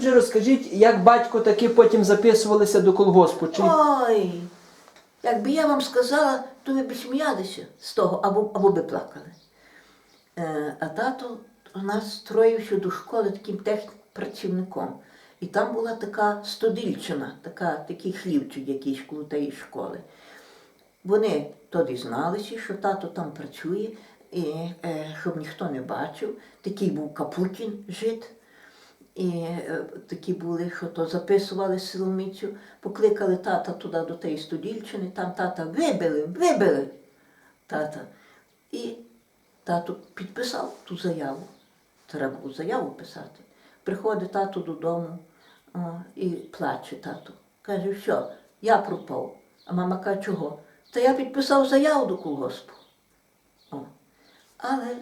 же розкажіть, як батько таки потім записувалися до колгоспу. Чи... Ой, якби я вам сказала, то ви б сміялися з того, або, або би плакали. Е, а тато у нас строївся до школи таким техпрацівником. І там була така стодільчина, така, такий хлівчик якийсь коло тієї школи. Вони то дізналися, що тато там працює, і е, щоб ніхто не бачив. Такий був Капутін жит. І е, такі були, що то записували силоміцю, покликали тата туди до тієї студільчини, там тата вибили, вибили тата. І тато підписав ту заяву. Треба було заяву писати. Приходить тато додому о, і плаче тато. Каже, що, я пропав. А мама каже, чого? Та я підписав заяву до колгоспу. О. Але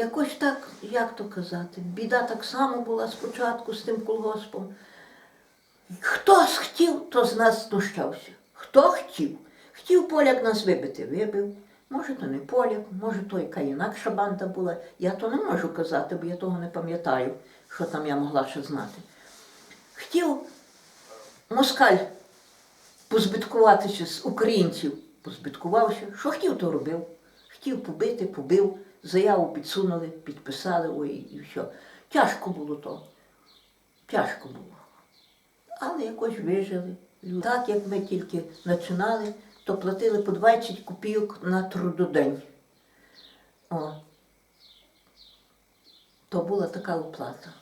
якось так, як то казати, біда так само була спочатку з тим колгоспом. Хто хотів, то з нас знущався. Хто хотів? Хотів поляк нас вибити, вибив. Може, то не поляк, може, то яка інакша банда була. Я то не можу казати, бо я того не пам'ятаю, що там я могла ще знати. Хотів москаль позбиткуватися з українців, позбиткувався. Що хотів, то робив. Хотів побити, побив, заяву підсунули, підписали, ой, і все. Тяжко було то. Тяжко було. Але якось вижили. Так як ми тільки починали, то платили по 20 копійок на трудодень. О. То була така оплата.